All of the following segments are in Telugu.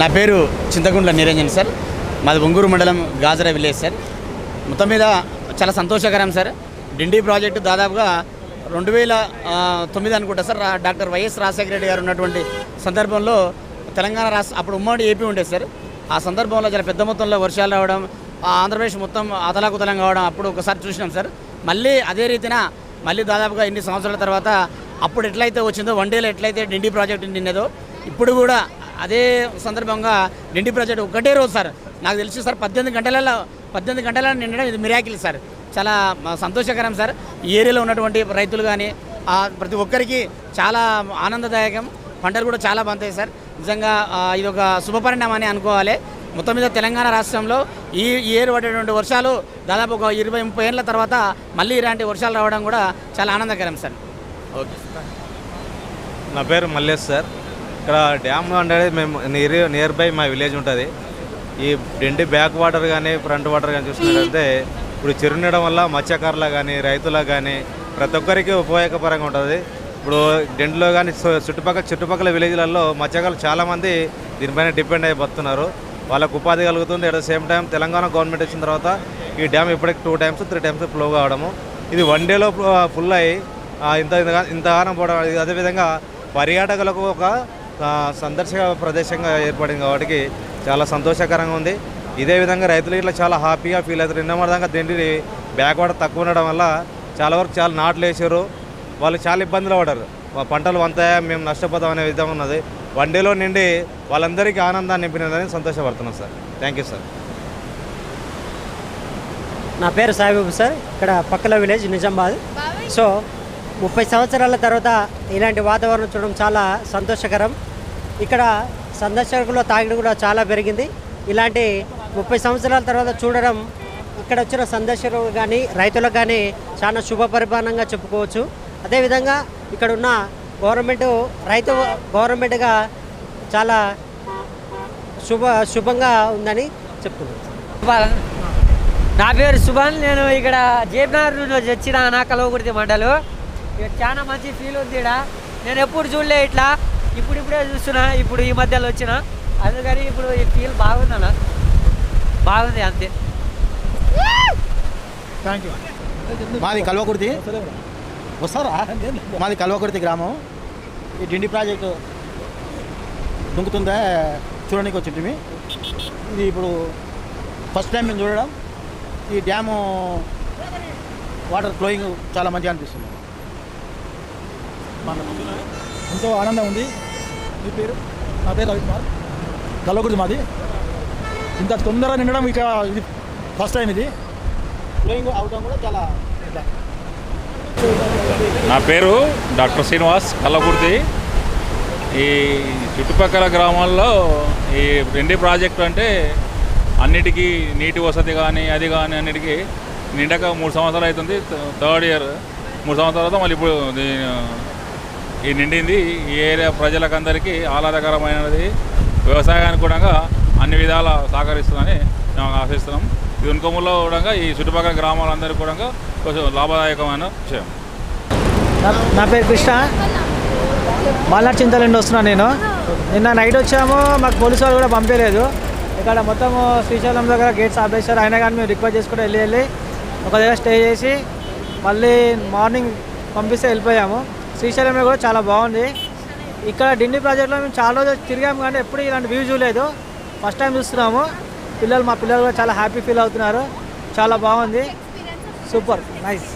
నా పేరు చింతగుండ్ల నిరంజన్ సార్. మాది ఒంగూరు మండలం గాజరా విలేజ్ సార్. మొత్తం మీద చాలా సంతోషకరం సార్. డిండి ప్రాజెక్టు దాదాపుగా రెండు వేల తొమ్మిది అనుకుంటా సార్ రా- డాక్టర్ వైఎస్ రాజశేఖర రెడ్డి గారు ఉన్నటువంటి సందర్భంలో తెలంగాణ రాష్ట్ర అప్పుడు ఉమ్మడి ఏపీ ఉండేది సార్. ఆ సందర్భంలో చాలా పెద్ద మొత్తంలో వర్షాలు రావడం ఆంధ్రప్రదేశ్ మొత్తం అతలాకుతలం కావడం అప్పుడు ఒకసారి చూసినాం సార్. మళ్ళీ అదే రీతిన మళ్ళీ దాదాపుగా ఇన్ని సంవత్సరాల తర్వాత అప్పుడు ఎట్లయితే వచ్చిందో వన్ డేలో ఎట్లయితే డిండి ప్రాజెక్టు నిన్నదో ఇప్పుడు కూడా అదే సందర్భంగా నిండి ప్రాజెక్ట్ ఒకటే రోజు సార్. నాకు తెలిసి సార్ పద్దెనిమిది గంటలలో పద్దెనిమిది గంటల నిండడం ఇది మిరాకిల్ సార్. చాలా సంతోషకరం సార్. ఈ ఏరియాలో ఉన్నటువంటి రైతులు కానీ ప్రతి ఒక్కరికి చాలా ఆనందదాయకం. పంటలు కూడా చాలా బాగుంటాయి సార్. నిజంగా ఇది ఒక శుభపరిణామని అనుకోవాలి. మొత్తం మీద తెలంగాణ రాష్ట్రంలో ఈ ఈ ఏరు పడేటువంటి వర్షాలు దాదాపు ఒక ఇరవై ముప్పై ఏళ్ళ తర్వాత మళ్ళీ ఇలాంటి వర్షాలు రావడం కూడా చాలా ఆనందకరం సార్. ఓకే. నా పేరు మల్లేష్ సార్. ఇక్కడ డ్యామ్ అనేది మేము నియర్ నియర్ బై మా విలేజ్ ఉంటుంది. ఈ ఎండి బ్యాక్ వాటర్ కానీ ఫ్రంట్ వాటర్ కానీ చూసినట్లయితే ఇప్పుడు చెరునడం వల్ల మత్స్యకారులకు కానీ రైతులకు కానీ ప్రతి ఒక్కరికి ఉపయోగకరంగా ఉంటుంది. ఇప్పుడు డెండ్లో కానీ చుట్టుపక్కల చుట్టుపక్కల విలేజ్లలో మత్స్యకారులు చాలామంది దీనిపైన డిపెండ్ అయి బతున్నారు వాళ్ళకు ఉపాధి కలుగుతుంది. At the same time Telangana government వచ్చిన తర్వాత ఈ డ్యామ్ ఇప్పటికి two times three times flow కావడము. ఇది వన్ డేలో ఫుల్ అయ్యి ఇంత ఇంత ఇంతగానం పోవడం అదేవిధంగా పర్యాటకులకు ఒక సందర్శక ప్రదేశంగా ఏర్పడింది కాబట్టి చాలా సంతోషకరంగా ఉంది. ఇదే విధంగా రైతులు ఇట్లా చాలా హ్యాపీగా ఫీల్ అవుతారు. నిన్న విధంగా తిండి బ్యాక్వర్డ్ తక్కువ ఉండడం వల్ల చాలా వరకు చాలా నాట్లు వేసారు. వాళ్ళు చాలా ఇబ్బందులు పడ్డారు. మా పంటలు వంతాయా మేము నష్టపోతాం అనే విధంగా ఉన్నది. వన్ డేలో నిండి వాళ్ళందరికీ ఆనందాన్ని నింపినదని సంతోషపడుతున్నాం సార్. Thank you sir. నా పేరు సాయిబాబు సార్. ఇక్కడ పక్కల విలేజ్ నిజామాబాద్. సో ముప్పై సంవత్సరాల తర్వాత ఇలాంటి వాతావరణం చూడడం చాలా సంతోషకరం. ఇక్కడ సందర్శకులు తాగడం కూడా చాలా పెరిగింది. ఇలాంటి ముప్పై సంవత్సరాల తర్వాత చూడడం ఇక్కడ వచ్చిన సందర్శకులు కానీ రైతులకు కానీ చాలా శుభ పరిమాణంగా చెప్పుకోవచ్చు. అదేవిధంగా ఇక్కడ ఉన్న గవర్నమెంట్ రైతు గవర్నమెంట్గా చాలా శుభ శుభంగా ఉందని చెప్తున్నాను నా పేరు సుభాన్. నేను ఇక్కడ జేబీనగర్ నుంచి వచ్చిన నా మండలం. చాలా మంచి ఫీల్ ఉంది ఇక్కడ నేను ఎప్పుడు చూడలే ఇట్లా. ఇప్పుడు ఇప్పుడే చూస్తున్నా ఇప్పుడు ఈ మధ్యలో వచ్చిన. అందుకని ఇప్పుడు ఈ ఫీల్ బాగుందన్న బాగుంది అంతే. మాది కల్వకుర్తి. వస్తారా? మాది కల్వకుర్తి గ్రామం. ఈ డిండి ప్రాజెక్టు దుంకుతుందా చూడడానికి వచ్చింటిమి ఇది ఇప్పుడు ఫస్ట్ టైం మేము చూడడం. ఈ డ్యాము వాటర్ ఫ్లోయింగ్ చాలా మంచిగా అనిపిస్తుంది. ఎంతో ఆనందం ఉంది. మీ పేరు? నా పేరు రవికుమార్. కల్లకుర్తి మాది. ఇంత తొందరగా నిండడం ఇక ఇది ఫస్ట్ టైం ఇది. ఫ్లోయింగ్ అవడం కూడా చాలా నా పేరు డాక్టర్ శ్రీనివాస్ కల్లకుర్తి ఈ చుట్టుపక్కల గ్రామాల్లో ఈ రెండు ప్రాజెక్టు అంటే అన్నిటికీ నీటి వసతి కానీ అది కానీ అన్నిటికీ నిండక మూడు సంవత్సరాలు అవుతుంది. Third year. మూడు సంవత్సరాల తర్వాత మళ్ళీ ఇప్పుడు ఈ నిండింది ఈ ఏరియా ప్రజలకందరికీ ఆహ్లాదకరమైనది. వ్యవసాయానికి కూడా అన్ని విధాల సహకరిస్తుందని మేము ఆశిస్తున్నాం. ఇది ఉన్కొమ్ములో కూడా ఈ చుట్టుపక్కల గ్రామాలందరికీ కూడా కొంచెం లాభదాయకమైన విషయం. నా- పేరు కృష్ణ. మల్నాడు చింతల నుండి వస్తున్నాను నేను. నిన్న నైట్ వచ్చాము మాకు పోలీసు వాళ్ళు కూడా పంపించలేదు ఇక్కడ మొత్తం శ్రీశైలం దగ్గర గేట్స్ ఆపేశారు. అయినా కానీ మేము రిక్వెస్ట్ చేసుకుంటూ వెళ్ళి వెళ్ళి ఒక దగ్గర స్టే చేసి మళ్ళీ మార్నింగ్ పంపిస్తే వెళ్ళిపోయాము. శ్రీశైలంలో కూడా చాలా బాగుంది. ఇక్కడ డిండి ప్రాజెక్ట్లో మేము చాలా రోజులు తిరిగాము కానీ ఎప్పుడు ఇలాంటి వ్యూ చూడలేదు. ఫస్ట్ టైం చూస్తున్నాము. పిల్లలు మా పిల్లలు కూడా చాలా హ్యాపీ ఫీల్ అవుతున్నారు. చాలా బాగుంది. సూపర్. నైస్.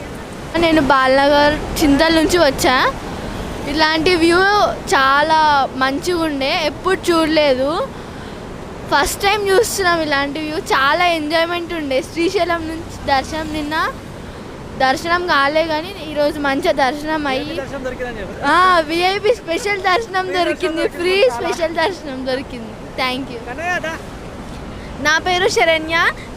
నేను బాలనగర్ చింతల నుంచి వచ్చా. ఇలాంటి వ్యూ చాలా మంచిగా ఉండే. ఎప్పుడు చూడలేదు. ఫస్ట్ టైం చూస్తున్నాం ఇలాంటి వ్యూ. చాలా ఎంజాయ్మెంట్ ఉండే. శ్రీశైలం నుంచి దర్శనం నిన్న దర్శనం కాలే కానీ ఈరోజు మంచిగా దర్శనం అయ్యి విఐపి స్పెషల్ దర్శనం దొరికింది ఫ్రీ స్పెషల్ దర్శనం దొరికింది. Thank you. నా పేరు శరణ్య.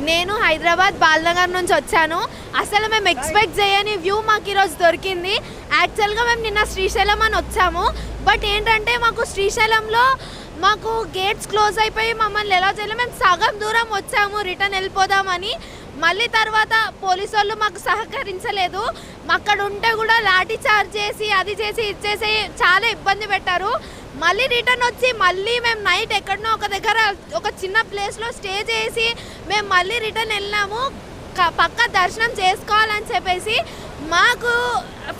నేను హైదరాబాద్ బాల్నగర్ నుంచి వచ్చాను. అసలు మేము ఎక్స్పెక్ట్ చేయని వ్యూ మాకు ఈరోజు దొరికింది. యాక్చువల్గా మేము నిన్న శ్రీశైలం అని వచ్చాము. బట్ ఏంటంటే మాకు శ్రీశైలంలో మాకు గేట్స్ క్లోజ్ అయిపోయి మమ్మల్ని ఎలా చేయాలి మేము సగం దూరం వచ్చాము. రిటర్న్ వెళ్ళిపోదామని. మళ్ళీ తర్వాత పోలీసు వాళ్ళు మాకు సహకరించలేదు. అక్కడ ఉంటే కూడా లాఠీ చార్జ్ చేసి అది చేసి ఇది చేసి చాలా ఇబ్బంది పెట్టారు. మళ్ళీ రిటర్న్ వచ్చి మళ్ళీ మేము నైట్ ఎక్కడనో ఒక దగ్గర ఒక చిన్న ప్లేస్లో స్టే చేసి మేము మళ్ళీ రిటర్న్ వెళ్ళాము పక్క దర్శనం చేసుకోవాలని చెప్పేసి మాకు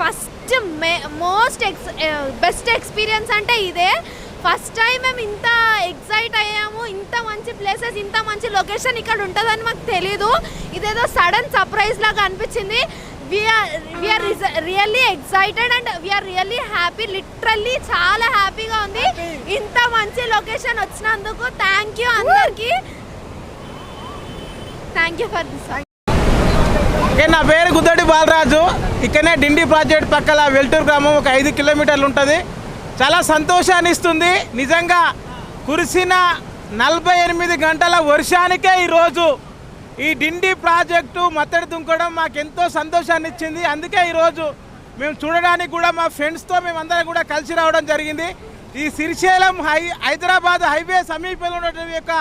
first may most X best experience అంటే ఇదే. ఫస్ట్ టైం మేము ఇంత ఎక్సైట్ అయ్యాము ఇంత మంచి ప్లేసెస్ ఇంత మంచి లొకేషన్ ఇక్కడ ఉంటుందని మాకు తెలీదు. ఇదేదో సడన్ సర్ప్రైజ్ లాగా అనిపించింది. We're we're really excited and we're really happy literally చాలా హ్యాపీగా ఉంది. ఇంత మంచి లొకేషన్ వచ్చినందుకు థ్యాంక్ యూ అందరికీ. Thank you for this okay నా పేరు గుద్దడి బాలరాజు. ఇక్కడనే డిండి ప్రాజెక్ట్ పక్కల వెల్టూరు గ్రామం ఒక ఐదు కిలోమీటర్లు ఉంటుంది. చాలా సంతోషాన్ని ఇస్తుంది. నిజంగా కురిసిన నలభై ఎనిమిది గంటల వర్షానికే ఈరోజు ఈ డిండి ప్రాజెక్టు మత్తడి దుంకడం మాకు ఎంతో సంతోషాన్ని ఇచ్చింది. అందుకే ఈరోజు మేము చూడడానికి కూడా మా ఫ్రెండ్స్తో మేమందరం కూడా కలిసి రావడం జరిగింది. ఈ శ్రీశైలం హై హైదరాబాద్ హైవే సమీపంలో ఉన్నటువంటి యొక్క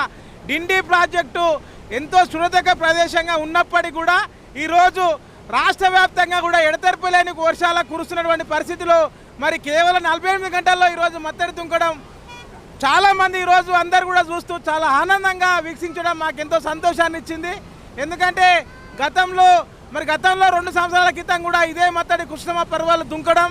డిండి ప్రాజెక్టు ఎంతో సురదక ప్రదేశంగా ఉన్నప్పటికీ కూడా ఈరోజు రాష్ట్ర వ్యాప్తంగా కూడా ఎడతెరపు లేని వర్షాల కురుస్తున్నటువంటి పరిస్థితిలో మరి కేవలం నలభై ఎనిమిది గంటల్లో ఈరోజు మత్తడి దుంకడం చాలామంది ఈరోజు అందరు కూడా చూస్తూ చాలా ఆనందంగా వీక్షించడం మాకు ఎంతో సంతోషాన్ని ఇచ్చింది. ఎందుకంటే గతంలో మరి గతంలో రెండు సంవత్సరాల క్రితం కూడా ఇదే మత్తడి కృష్ణమ్మ పర్వాలు దుంకడం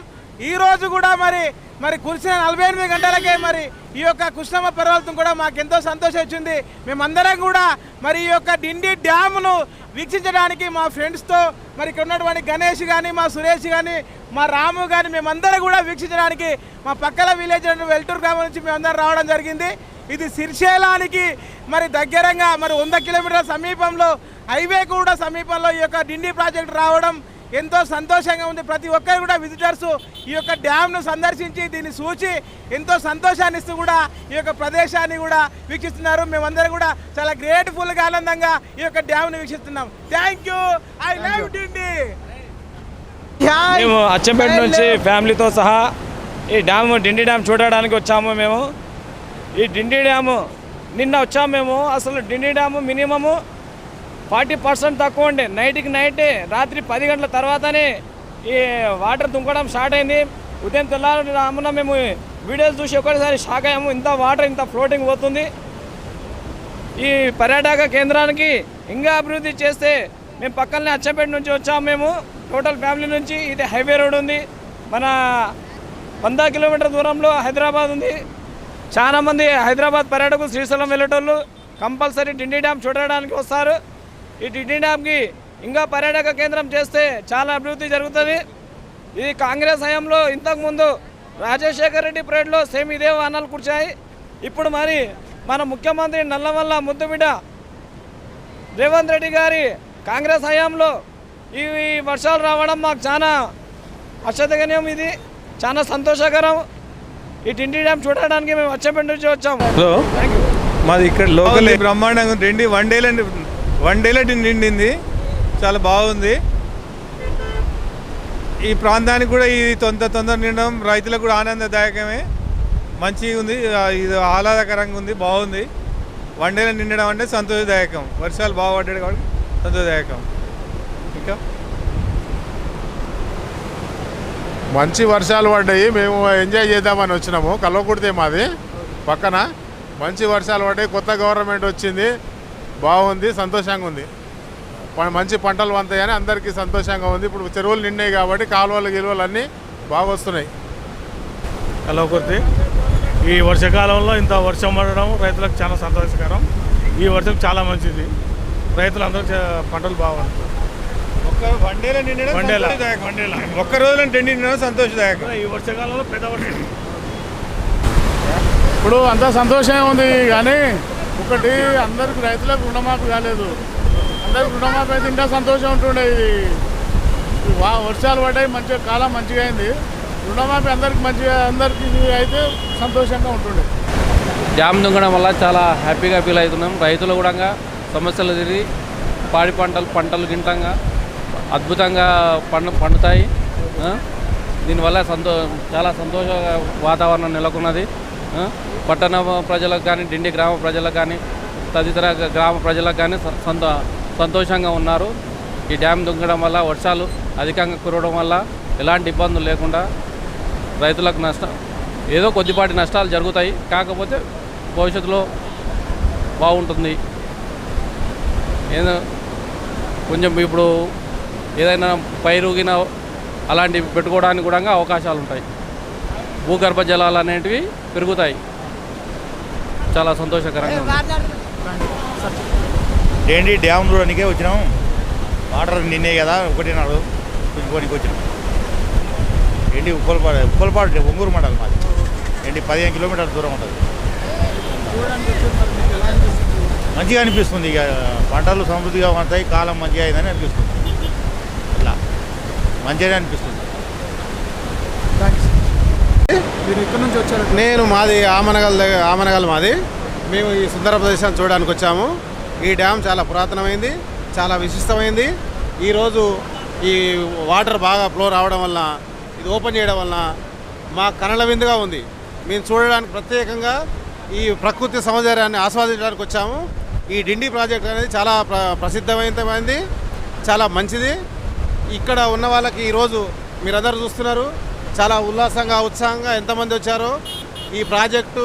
ఈరోజు కూడా మరి మరి కురిసిన నలభై ఎనిమిది గంటలకే మరి ఈ యొక్క కృష్ణమ్మ పర్వతం కూడా మాకెంతో సంతోషం వచ్చింది మేమందరం కూడా మరి ఈ యొక్క డిండి డ్యామ్ను వీక్షించడానికి మా ఫ్రెండ్స్తో మరి ఇక్కడ ఉన్నటువంటి గణేష్ కానీ మా సురేష్ కానీ మా రాము కానీ మేమందరం కూడా వీక్షించడానికి మా పక్కల విలేజ్ వెల్టూరు గ్రామం నుంచి మేమందరం రావడం జరిగింది. ఇది శ్రీశైలానికి మరి దగ్గరంగా మరి వంద కిలోమీటర్ల సమీపంలో హైవే కూడా సమీపంలో ఈ యొక్క డిండి ప్రాజెక్ట్ రావడం ఎంతో సంతోషంగా ఉంది. ప్రతి ఒక్కరు కూడా విజిటర్స్ ఈ యొక్క డ్యామ్ను సందర్శించి దీన్ని చూచి ఎంతో సంతోషాన్ని ఇస్తూ కూడా ఈ యొక్క ప్రదేశాన్ని కూడా వీక్షిస్తున్నారు. మేమందరం కూడా చాలా గ్రేట్ఫుల్గా ఆనందంగా ఈ యొక్క డ్యామ్ను వీక్షిస్తున్నాం. Thank you I love Dindi మేము అచ్చంపేట నుంచి ఫ్యామిలీతో సహా ఈ డ్యామ్ డిండి డ్యామ్ చూడడానికి వచ్చాము మేము. ఈ డిండి డ్యాము నిన్న వచ్చాము మేము. అసలు Dindi dam minimum forty percent తక్కువ ఉండే. నైట్కి నైటే రాత్రి పది గంటల తర్వాతనే ఈ వాటర్ దుంకడం స్టార్ట్ అయింది. ఉదయం తెల్లారి రామున మేము వీడియోస్ చూసి ఒకటిసారి షాక్ అయ్యాము. ఇంత వాటర్ ఇంత ఫ్లోటింగ్ పోతుంది. ఈ పర్యాటక కేంద్రానికి ఇంకా అభివృద్ధి చేస్తే మేము పక్కనే అచ్చంపేట నుంచి వచ్చాము మేము. టోటల్ ఫ్యామిలీ నుంచి ఇది హైవే రోడ్ ఉంది. మన వంద కిలోమీటర్ దూరంలో హైదరాబాద్ ఉంది. చాలా మంది హైదరాబాద్ పర్యాటకులు శ్రీశైలం వెళ్ళేటోళ్ళు కంపల్సరీ డిండి డ్యామ్ చూడడానికి వస్తారు. ఈ డిండి డ్యామ్కి ఇంకా పర్యాటక కేంద్రం చేస్తే చాలా అభివృద్ధి జరుగుతుంది. ఇది కాంగ్రెస్ హయాంలో ఇంతకుముందు రాజశేఖర రెడ్డి పీరియడ్లో సేమ్ ఇదే వాహనాలు కూర్చాయి ఇప్పుడు మరి మన ముఖ్యమంత్రి నల్లమల్ల ముద్దుబిడ్డ రేవంత్ రెడ్డి గారి కాంగ్రెస్ హయాంలో ఈ వర్షాలు రావడం మాకు చాలా హర్షదగనీయం ఇది చాలా సంతోషకరం. ఈ టిండి డ్యామ్ చూడడానికి మేము వచ్చేపేట నుంచి వచ్చాము. హలో మాది ఇక్కడ లోకల్ బ్రహ్మాండంగా ఉంది. రెండి వన్ డేలో వన్ డేలో నిండింది. చాలా బాగుంది. ఈ ప్రాంతానికి కూడా ఇది తొందర తొందర నిండడం రైతులకు కూడా ఆనందదాయకమే. మంచిగా ఉంది. ఇది ఆహ్లాదకరంగా ఉంది. బాగుంది. వన్ డేలో నిండడం అంటే సంతోషదాయకం. వర్షాలు బాగా పడ్డాడు కాబట్టి సంతోషదాయకం. ఇంకా? మంచి వర్షాలు పడ్డాయి. మేము ఎంజాయ్ చేద్దామని వచ్చినాము. కల్వకుడితే మాది. పక్కన మంచి వర్షాలు పడ్డాయి. కొత్త గవర్నమెంట్ వచ్చింది. బాగుంది సంతోషంగా ఉంది. ప- మంచి పంటలు వంతాయని అందరికీ సంతోషంగా ఉంది. ఇప్పుడు చెరువులు నిండాయి కాబట్టి కాలువలు గిలువలు అన్నీ బాగా వస్తున్నాయి. కలవకుర్తి ఈ వర్షాకాలంలో ఇంత వర్షం పడడం రైతులకు చాలా సంతోషకరం. ఈ వర్షం చాలా మంచిది. రైతులందరూ పంటలు బాగుంటాయి ఒక్క రోజులో నిండడం సంతోషదాయకం. ఈ వర్షాకాలంలో పెద్ద వర్షం. ఇప్పుడు అంతా సంతోషంగా ఉంది కానీ ఒకటి అందరికి రైతులకు రుణమాఫీ కాలేదు. అందరికి రుణమాఫీ అయితే ఇంకా సంతోషం ఉంటుండే ఇది. వా వర్షాలు పడ్డాయి మంచిగా కాలం మంచిగా అయింది. రుణమాఫీ అందరికి మంచిగా అందరికి అయితే సంతోషంగా ఉంటుండే. డ్యామ్ దుంగడం వల్ల చాలా హ్యాపీగా ఫీల్ అవుతున్నాం. రైతులు కూడా సమస్యలు తిరిగి పాడి పంటలు పంటలు గింటంగా అద్భుతంగా పండు పండుతాయి. దీనివల్ల సంతో చాలా సంతోష వాతావరణం నెలకొన్నది. పట్టణ ప్రజలకు కానీ డిండి గ్రామ ప్రజలకు కానీ తదితర గ్రామ ప్రజలకు కానీ స- సంతో సంతోషంగా ఉన్నారు. ఈ డ్యామ్ దుంగడం వల్ల వర్షాలు అధికంగా కురవడం వల్ల ఎలాంటి ఇబ్బందులు లేకుండా రైతులకు నష్టం ఏదో కొద్దిపాటి నష్టాలు జరుగుతాయి. కాకపోతే భవిష్యత్తులో బాగుంటుంది. ఏదో కొంచెం ఇప్పుడు ఏదైనా పైరుగిన అలాంటివి పెట్టుకోవడానికి కూడా అవకాశాలు ఉంటాయి భూగర్భ జలాలు అనేటివి పెరుగుతాయి. చాలా సంతోషకరంగా ఉంది. ఏంటి డ్యామ్ చూడడానికే వచ్చినాం? వాటర్ నిన్నే కదా ఒకటి నాడు చూసుకోనికి వచ్చినాం. ఏంటి ఉప్పలపాడు ఉప్పలపాడు ఒంగూరు మండలం మాది. ఏంటి పదిహేను కిలోమీటర్ల దూరం ఉంటుంది. మంచిగా అనిపిస్తుంది ఇక. పంటలు సమృద్ధిగా ఉంటాయి కాలం మంచిగా అయిందని అనిపిస్తుంది. ఇలా మంచిగానే అనిపిస్తుంది. మీరు ఇక్కడ నుంచి వచ్చారు? నేను మాది ఆమనగల్ దగ్గర ఆమనగల్ మాది. మేము ఈ సుందర ప్రదేశాన్ని చూడడానికి వచ్చాము. ఈ డ్యామ్ చాలా పురాతనమైంది చాలా విశిష్టమైంది. ఈరోజు ఈ వాటర్ బాగా ఫ్లో రావడం వల్ల ఇది ఓపెన్ చేయడం వలన మా కన్నడ విందుగా ఉంది. మేము చూడడానికి ప్రత్యేకంగా ఈ ప్రకృతి సౌందర్యాన్ని ఆస్వాదించడానికి వచ్చాము. ఈ డిండి ప్రాజెక్ట్ అనేది చాలా ప్ర ప్రసిద్ధమైనమైంది చాలా మంచిది. ఇక్కడ ఉన్న వాళ్ళకి ఈరోజు మీరందరూ చూస్తున్నారు. చాలా ఉల్లాసంగా ఉత్సాహంగా ఎంతమంది వచ్చారో ఈ ప్రాజెక్టు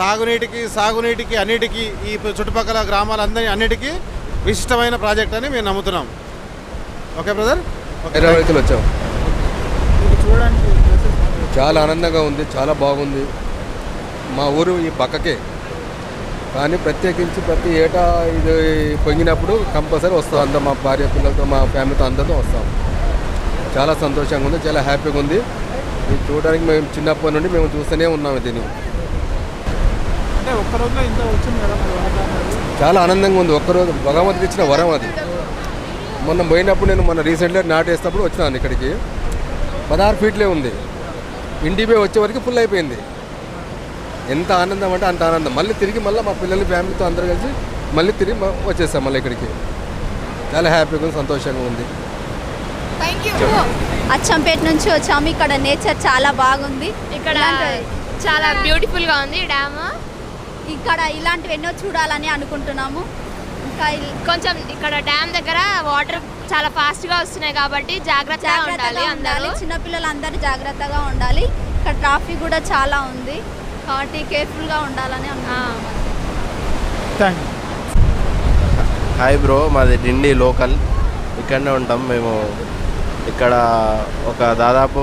తాగునీటికి సాగునీటికి అన్నిటికీ ఈ చుట్టుపక్కల గ్రామాలందరి అన్నిటికీ విశిష్టమైన ప్రాజెక్ట్ అని మేము నమ్ముతున్నాం. Okay brother? హైదరాబాద్కి వచ్చాం. చాలా ఆనందంగా ఉంది చాలా బాగుంది. మా ఊరు ఈ పక్కకే. కానీ ప్రత్యేకించి ప్రతి ఏటా ఇది పొంగినప్పుడు కంపల్సరీ వస్తాం అందరం మా భార్య పిల్లలతో మా ఫ్యామిలీతో అందరితో వస్తాం. చాలా సంతోషంగా ఉంది చాలా హ్యాపీగా ఉంది. ఇది చూడడానికి మేము చిన్నప్పటి నుండి మేము చూస్తూనే ఉన్నాము దీన్ని. చాలా ఆనందంగా ఉంది. ఒక్కరోజు భగవంతుడికి ఇచ్చిన వరం అది. మొన్న పోయినప్పుడు నేను మొన్న రీసెంట్గా నాటేసినప్పుడు వచ్చినాను ఇక్కడికి. పదహారు ఫీట్లే ఉంది. ఇంటిపై వచ్చే వరకు ఫుల్ అయిపోయింది. ఎంత ఆనందం అంటే అంత ఆనందం. మళ్ళీ తిరిగి మళ్ళీ మా పిల్లల ఫ్యామిలీతో అందరూ కలిసి మళ్ళీ తిరిగి వచ్చేస్తాం మళ్ళీ ఇక్కడికి. చాలా హ్యాపీగా ఉంది సంతోషంగా ఉంది. అచ్చంపేట నుంచి వచ్చాము. ఇక్కడ నేచర్ చాలా బాగుంది. ఇక్కడ చాలా బ్యూటిఫుల్గా ఉంది డ్యామ్. ఇక్కడ ఇలాంటివి ఎన్నో చూడాలని అనుకుంటున్నాము. ఇంకా కొంచెం ఇక్కడ డ్యామ్ దగ్గర వాటర్ చాలా ఫాస్ట్గా వస్తున్నాయి కాబట్టి జాగ్రత్తగా ఉండాలి ఉండాలి. అందరూ. చిన్నపిల్లలందరూ జాగ్రత్తగా ఉండాలి. ఇక్కడ ట్రాఫిక్ కూడా చాలా ఉంది. కాబట్టి ఉండాలని అనుకుంటున్నాము. థ్యాంక్ యూ హాయ్ బ్రో మాది డిండి లోకల్. ఇక్కడనే ఉంటాం మేము. ఇక్కడ ఒక దాదాపు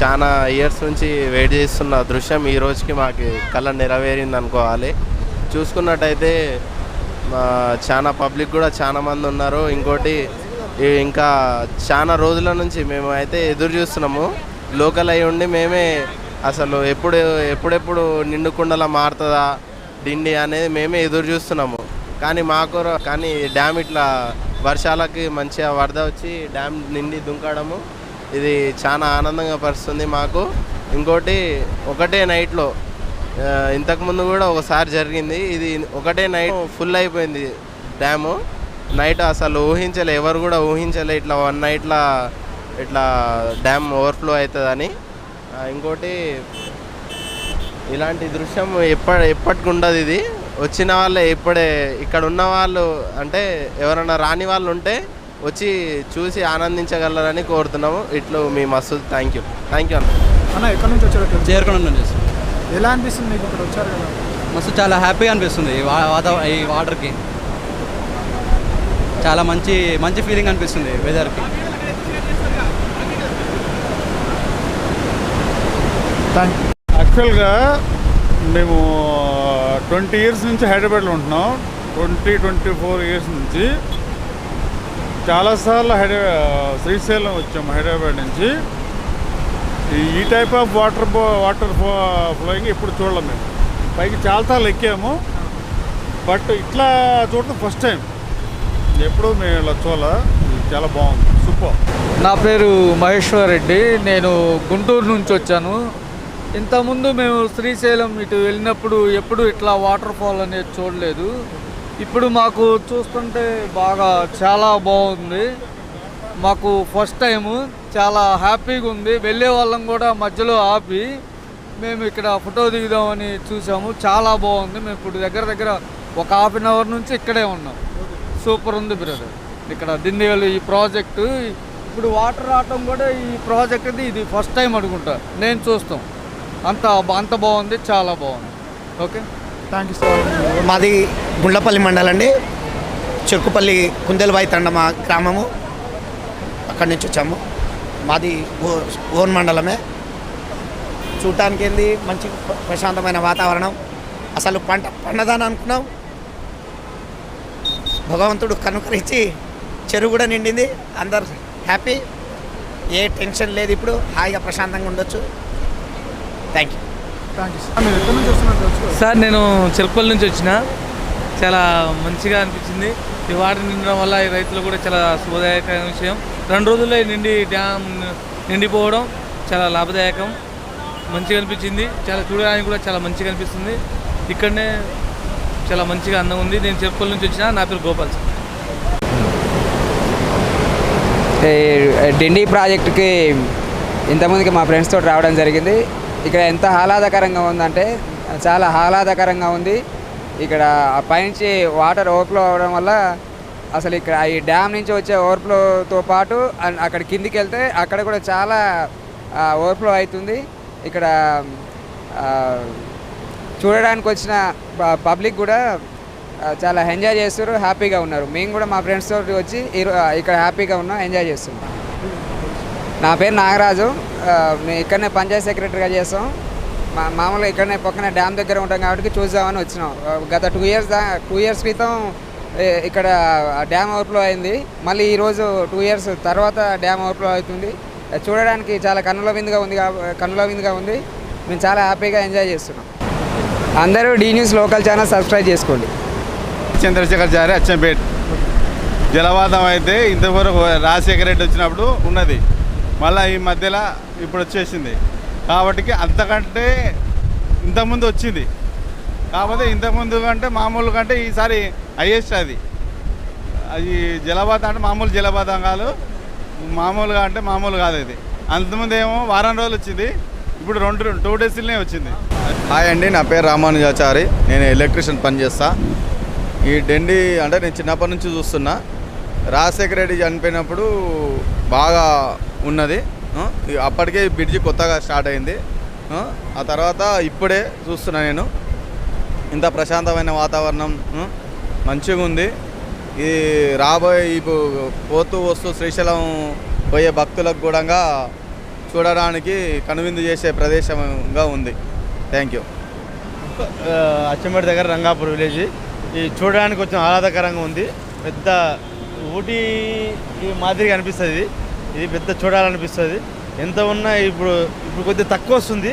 చాలా ఇయర్స్ నుంచి వెయిట్ చేస్తున్న దృశ్యం ఈ రోజుకి మాకు కళ నెరవేరింది అనుకోవాలి చూసుకున్నట్టయితే మా చాలా పబ్లిక్ కూడా చాలా మంది ఉన్నారు. ఇంకోటి ఇంకా చాలా రోజుల నుంచి మేము అయితే ఎదురు చూస్తున్నాము. లోకల్ అయి ఉండి మేమే అసలు ఎప్పుడు ఎప్పుడెప్పుడు నిండుకుండలా మారుతుందా డిండి అనేది మేమే ఎదురు చూస్తున్నాము. కానీ మాకు కానీ డ్యామ్ ఇట్లా వర్షాలకి మంచిగా వరద వచ్చి డ్యామ్ నిండి దుంకడము ఇది చాలా ఆనందంగా పరుస్తుంది మాకు. ఇంకోటి ఒకటే నైట్లో ఇంతకుముందు కూడా ఒకసారి జరిగింది. ఇది ఒకటే నైట్ ఫుల్ అయిపోయింది డ్యాము. నైట్ అసలు ఊహించలే ఎవరు కూడా ఊహించలే ఇట్లా వన్ నైట్లా ఇట్లా డ్యామ్ ఓవర్ఫ్లో అవుతుందని. ఇంకోటి ఇలాంటి దృశ్యం ఎప్ప ఎప్పటికి ఉండదు ఇది. వచ్చిన వాళ్ళే ఇప్పుడే ఇక్కడ ఉన్న వాళ్ళు అంటే ఎవరైనా రాని వాళ్ళు ఉంటే వచ్చి చూసి ఆనందించగలరని కోరుతున్నాము. ఇట్లు మీ Masood thank you thank you అన్న. అన్న ఎక్కడి నుంచి వచ్చారు చేరుకుని నుండి ఎలా అనిపిస్తుంది మీకు ఇక్కడ వచ్చారు కదా? మస్తు చాలా హ్యాపీగా అనిపిస్తుంది ఈ వా- వాతావరణ ఈ వాటర్కి. చాలా మంచి మంచి ఫీలింగ్ అనిపిస్తుంది వెదర్కి థ్యాంక్ యాక్చువల్గా మేము ట్వంటీ ఇయర్స్ నుంచి హైదరాబాద్లో ఉంటున్నాం. ట్వంటీ ట్వంటీ ఫోర్ ఇయర్స్ నుంచి చాలాసార్లు హైదరా శ్రీశైలం వచ్చాము హైదరాబాద్ నుంచి. ఈ- type of water water flowing ఎప్పుడు చూడలేము మేము. పైకి చాలాసార్లు ఎక్కాము. బట్ ఇట్లా చూడటం ఫస్ట్ టైం ఎప్పుడు మేము ఇలా చూడాల? చాలా బాగుంది. సూపర్. నా పేరు మహేశ్వర్ రెడ్డి. నేను గుంటూరు నుంచి వచ్చాను. ఇంతకుముందు మేము శ్రీశైలం ఇటు వెళ్ళినప్పుడు ఎప్పుడు ఇట్లా వాటర్ ఫాల్ అనేది చూడలేదు. ఇప్పుడు మాకు చూస్తుంటే బాగా చాలా బాగుంది. మాకు ఫస్ట్ టైము చాలా హ్యాపీగా ఉంది. వెళ్ళే వాళ్ళం కూడా మధ్యలో ఆపి మేము ఇక్కడ ఫోటో దిగుదామని చూసాము. చాలా బాగుంది. మేము ఇప్పుడు దగ్గర దగ్గర ఒక హాఫ్ అన్ అవర్ నుంచి ఇక్కడే ఉన్నాం. సూపర్ ఉంది బ్రదర్ ఇక్కడ దిండిగల్ ఈ ప్రాజెక్టు ఇప్పుడు వాటర్ రావటం కూడా ఈ ప్రాజెక్ట్ అది ఇది ఫస్ట్ టైం అనుకుంటా. నేను చూస్తాం. అంత అంత బాగుంది చాలా బాగుంది. ఓకే? థ్యాంక్ యూ సార్ మాది గుండ్లపల్లి మండలం అండి. చెరుకుపల్లి కుందెలబాయి తండమ గ్రామము. అక్కడి నుంచి వచ్చాము. మాది ఓ- ఓన్ మండలమే. చూడటానికి ఏంది మంచి ప్ర- ప్రశాంతమైన వాతావరణం. అసలు పంట పండదని అనుకున్నాం. భగవంతుడు కనుకరించి చెరువు కూడా నిండింది. అందరు హ్యాపీ. ఏ టెన్షన్ లేదు ఇప్పుడు. హాయిగా ప్రశాంతంగా ఉండొచ్చు. Thank you thank you sir నేను చిరపల్లి నుంచి వచ్చిన. చాలా మంచిగా అనిపించింది. ఈ వాటర్ నిండడం వల్ల ఈ రైతులు కూడా చాలా శుభదాయకమైన విషయం. రెండు రోజుల్లో ఈ నిండి డ్యామ్ నిండిపోవడం చాలా లాభదాయకం. మంచిగా అనిపించింది. చాలా చూడడానికి కూడా చాలా మంచిగా అనిపిస్తుంది. ఇక్కడనే చాలా మంచిగా అందంగా ఉంది. నేను చిరపల్లి నుంచి వచ్చిన. నా పేరు గోపాల్ సార్. డిండి ప్రాజెక్టుకి ఇంతకుముందుకి మా ఫ్రెండ్స్ తోటి రావడం జరిగింది. ఇక్కడ ఎంత ఆహ్లాదకరంగా ఉందంటే చాలా ఆహ్లాదకరంగా ఉంది. ఇక్కడ పైనుంచి వాటర్ ఓవర్ఫ్లో అవడం వల్ల అసలు ఇక్కడ ఈ డ్యామ్ నుంచి వచ్చే ఓవర్ఫ్లోతో పాటు అక్కడ కిందికి వెళ్తే అక్కడ కూడా చాలా ఓవర్ఫ్లో అవుతుంది. ఇక్కడ చూడడానికి వచ్చిన ప- పబ్లిక్ కూడా చాలా ఎంజాయ్ చేస్తారు హ్యాపీగా ఉన్నారు. మేము కూడా మా ఫ్రెండ్స్ తోటి వచ్చి ఇక్కడ హ్యాపీగా ఉన్నాం ఎంజాయ్ చేస్తున్నాం. నా పేరు నాగరాజు. మేము ఇక్కడనే పంచాయత్ సెక్రటరీగా చేస్తాం. మా మామూలుగా ఇక్కడనే పక్కన డ్యామ్ దగ్గర ఉంటాం కాబట్టి చూద్దామని వచ్చినాం. గత టూ ఇయర్స్ టూ ఇయర్స్ క్రితం ఇక్కడ డ్యామ్ ఓవర్ఫ్లో అయింది. మళ్ళీ ఈరోజు టూ ఇయర్స్ తర్వాత డ్యామ్ ఓవర్ఫ్లో అవుతుంది. చూడడానికి చాలా కన్నుల విందుగా ఉంది కన్నుల విందుగా ఉంది. మేము చాలా హ్యాపీగా ఎంజాయ్ చేస్తున్నాం. అందరూ D news local channel subscribe చేసుకోండి. చంద్రశేఖర్ చారి అచ్చంపేట్. జలవాదం అయితే ఇంతవరకు రాజశేఖర రెడ్డి వచ్చినప్పుడు ఉన్నది. మళ్ళీ ఈ మధ్యలో ఇప్పుడు వచ్చేసింది. కాబట్టి అంతకంటే ఇంతకుముందు వచ్చింది. కాకపోతే ఇంతకుముందు కంటే మామూలు కంటే ఈసారి హైయెస్ట్ అది. అది జలపాతం అంటే మామూలు జలపాతం కాదు. మామూలుగా అంటే మామూలు కాదు ఇది. అంతకుముందు ఏమో వారం రోజులు వచ్చింది. ఇప్పుడు రెండు టూ డేస్లోనే వచ్చింది. హాయ్ అండి నా పేరు రామానుజాచారి. నేను ఎలక్ట్రీషియన్ పనిచేస్తా ఈ డెండి అంటే నేను చిన్నప్పటి నుంచి చూస్తున్నా. రాజశేఖర రెడ్డి చనిపోయినప్పుడు బాగా ఉన్నది అప్పటికే ఈ బ్రిడ్జి కొత్తగా స్టార్ట్ అయింది ఆ, తర్వాత ఇప్పుడే చూస్తున్నా నేను. ఇంత ప్రశాంతమైన వాతావరణం మంచిగా ఉంది. ఈ రాబోయే ఇప్పుడు పోతూ వస్తూ శ్రీశైలం పోయే భక్తులకు కూడా చూడడానికి కనువిందు చేసే ప్రదేశంగా ఉంది. థ్యాంక్ యూ అచ్చంపేట దగ్గర రంగాపూర్ విలేజ్. ఈ చూడడానికి కొంచెం ఆహ్లాదకరంగా ఉంది. పెద్ద ఊటీ మాదిరిగా అనిపిస్తుంది. ఇది పెద్ద చూడాలనిపిస్తుంది. ఎంత ఉన్నా ఇప్పుడు ఇప్పుడు కొద్దిగా తక్కువ వస్తుంది.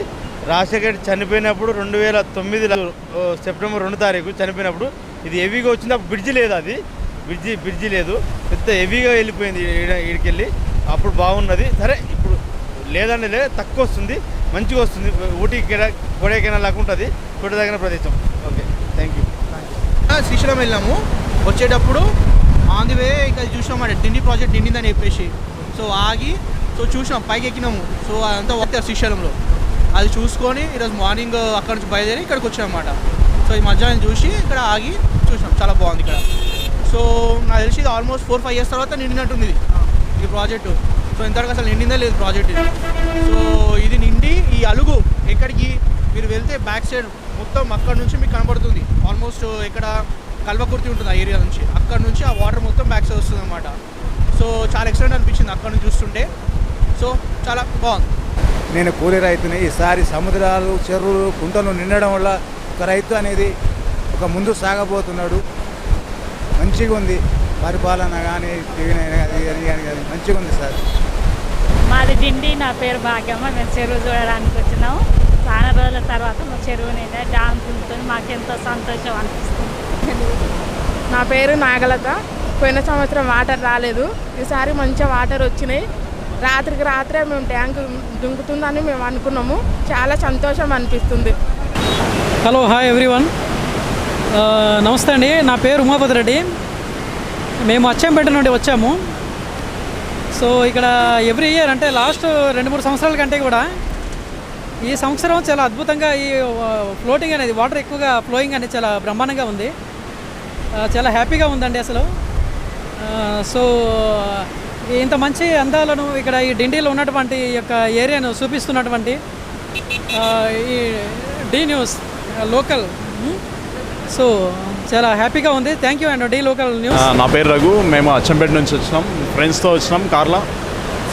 రాజశేఖర్ చనిపోయినప్పుడు రెండు వేల తొమ్మిదిలో సెప్టెంబర్ రెండు తారీఖు చనిపోయినప్పుడు ఇది హెవీగా వచ్చింది. అప్పుడు బ్రిడ్జి లేదు అది. బ్రిడ్జి బ్రిడ్జి లేదు. పెద్ద హెవీగా వెళ్ళిపోయింది ఇక్కడికి వెళ్ళి. అప్పుడు బాగున్నది. సరే ఇప్పుడు లేదండి లేదు తక్కువ వస్తుంది. మంచిగా వస్తుంది. ఊటీ కొడైకెనాల్ లాగా ఉంటుంది. చూడదగిన ప్రదేశం. ఓకే థ్యాంక్ యూ శ్రీశైలం వెళ్ళాము. వచ్చేటప్పుడు ఆన్ ది వే ఇంకా చూసినాం అంటే డిండి ప్రాజెక్ట్ నిండిందని చెప్పేసి. సో ఆగి సో చూసినాం పైకి ఎక్కినాము. సో అదంతా వస్తే శ్రీశైలంలో. అది చూసుకొని ఈరోజు మార్నింగ్ అక్కడ నుంచి బయలుదేరి ఇక్కడికి వచ్చాం అనమాట సో ఈ మధ్యాహ్నం చూసి ఇక్కడ ఆగి చూసినాం. చాలా బాగుంది ఇక్కడ. సో నాకు తెలిసి ఇది ఆల్మోస్ట్ ఫోర్ ఫైవ్ ఇయర్స్ తర్వాత నిండినట్టుంది ఇది. ఈ ప్రాజెక్టు. సో ఇంతవరకు అసలు నిండిందే లేదు ప్రాజెక్ట్ ఇది. సో ఇది నిండి ఈ అలుగు ఎక్కడికి మీరు వెళ్తే బ్యాక్ సైడ్ మొత్తం అక్కడ నుంచి మీకు కనబడుతుంది. ఆల్మోస్ట్ ఇక్కడ కల్వకుర్తి ఉంటుంది ఆ ఏరియా నుంచి. అక్కడ నుంచి ఆ వాటర్ మొత్తం బ్యాక్ సైడ్ వస్తుంది అనమాట సో చాలా ఎక్సలెంట్ అనిపించింది అక్కడ నుంచి చూస్తుంటే. సో చాలా బాగుంది. నేను కూలి రైతుని ఈసారి సముద్రాలు చెరువులు కుంటలు నిండడం వల్ల ఒక రైతు అనేది ఒక ముందు సాగబోతున్నాడు. మంచిగా ఉంది. పరిపాలన కానీ కానీ కానీ మంచిగా ఉంది సార్. మాది డిండి నా పేరు భాగ్యమ్మ. మేము చెరువు చూడడానికి వచ్చినాము చాలా రోజుల తర్వాత మా చెరువు నిండా డ్యామ్ తింటుంది మాకెంతో సంతోషం అనిపిస్తుంది. నా పేరు నాగలత. పోయిన సంవత్సరం వాటర్ రాలేదు. ఈసారి మంచిగా వాటర్ వచ్చినాయి. రాత్రికి రాత్రే మేము ట్యాంక్ దుంకుతుందని మేము అనుకున్నాము. చాలా సంతోషం అనిపిస్తుంది. హలో హాయ్ ఎవ్రీవన్ నమస్తే అండి. నా పేరు ఉమాపతి రెడ్డి. మేము అచ్చంపేట నుండి వచ్చాము. సో ఇక్కడ ఎవ్రీ ఇయర్ అంటే లాస్ట్ రెండు మూడు సంవత్సరాల కంటే కూడా ఈ సంవత్సరం చాలా అద్భుతంగా ఈ ఫ్లోటింగ్ అనేది వాటర్ ఎక్కువగా ఫ్లోయింగ్ అనేది చాలా బ్రహ్మాండంగా ఉంది. చాలా హ్యాపీగా ఉందండి అసలు. సో ఇంత మంచి అందాలను ఇక్కడ ఈ డిండిలో ఉన్నటువంటి యొక్క ఏరియాను చూపిస్తున్నటువంటి ఈ డీ న్యూస్ లోకల్. సో చాలా హ్యాపీగా ఉంది. Thank you and D local news. నా పేరు రఘు. మేము అచ్చంపేట నుంచి వచ్చినాం. ఫ్రెండ్స్తో వచ్చినాం కార్లో.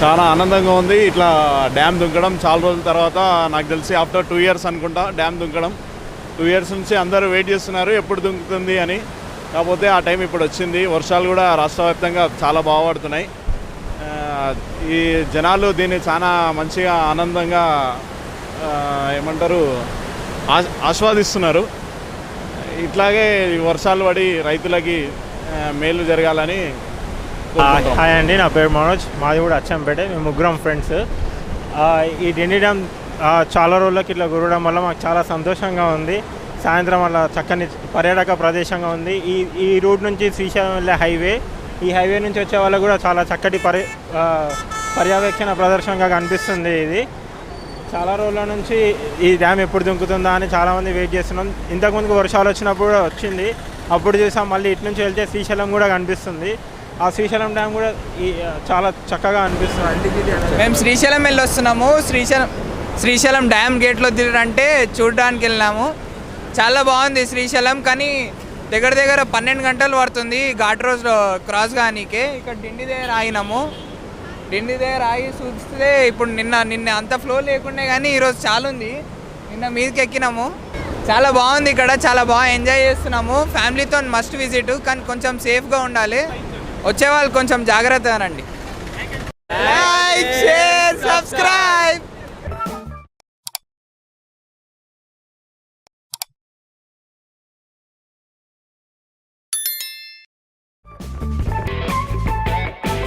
చాలా ఆనందంగా ఉంది. ఇట్లా డ్యామ్ దుంకడం చాలా రోజుల తర్వాత నాకు తెలిసి ఆఫ్టర్ టూ ఇయర్స్ అనుకుంటా డ్యామ్ దుంకడం. టూ ఇయర్స్ నుంచి అందరూ వెయిట్ చేస్తున్నారు. ఎప్పుడు దుంకుతుంది అని. కాకపోతే ఆ టైం ఇప్పుడు వచ్చింది. వర్షాలు కూడా రాష్ట్ర వ్యాప్తంగా చాలా బాగా పడుతున్నాయి. ఆ, ఈ జనాలు దీన్ని చాలా మంచిగా ఆనందంగా ఏమంటారు ఆస్- ఆస్వాదిస్తున్నారు. ఇట్లాగే ఈ వర్షాలు పడి రైతులకి మేలు జరగాలని. హాయ్ అండి నా పేరు మనోజ్. మాది కూడా అచ్చంపేట. మేము ముగ్గురం ఫ్రెండ్స్. ఈ డిండి డ్యామ్ చాలా రోజులకి ఇట్లా గురవడం వల్ల మాకు చాలా సంతోషంగా ఉంది. సాయంత్రం వల్ల చక్కని పర్యాటక ప్రదేశంగా ఉంది. ఈ ఈ రూట్ నుంచి శ్రీశైలం వెళ్ళే హైవే. ఈ హైవే నుంచి వచ్చే వాళ్ళకు కూడా చాలా చక్కటి పరి పర్యవేక్షణ ప్రదర్శనగా కనిపిస్తుంది ఇది. చాలా రోజుల నుంచి ఈ డ్యామ్ ఎప్పుడు దుంకుతుందా అని చాలామంది వెయిట్ చేస్తున్నాం ఇంతకుముందుకు వర్షాలు వచ్చినప్పుడు వచ్చింది. అప్పుడు చూసాం మళ్ళీ ఇటు నుంచి వెళ్తే శ్రీశైలం కూడా కనిపిస్తుంది. ఆ శ్రీశైలం డ్యామ్ కూడా ఈ చాలా చక్కగా అనిపిస్తుంది. మేము శ్రీశైలం వెళ్ళి వస్తున్నాము శ్రీశైలం శ్రీశైలం డ్యామ్ గేట్లో తిరగంటే చూడడానికి వెళ్ళినాము. చాలా బాగుంది శ్రీశైలం కానీ దగ్గర దగ్గర పన్నెండు గంటలు పడుతుంది ఘాట్ రోజులో క్రాస్ కానీకే. ఇక్కడ డిండి దగ్గర ఆగినాము డిండి దగ్గర ఆగి చూస్తే ఇప్పుడు నిన్న నిన్న అంత ఫ్లో లేకుండే కానీ ఈరోజు చాలా ఉంది నిన్న మీదకి ఎక్కినాము చాలా బాగుంది ఇక్కడ చాలా బాగా ఎంజాయ్ చేస్తున్నాము. ఫ్యామిలీతో మస్ట్ విజిట్ కానీ కొంచెం సేఫ్గా ఉండాలి. వచ్చేవాళ్ళు కొంచెం జాగ్రత్తగా రండి. సబ్స్క్రైబ్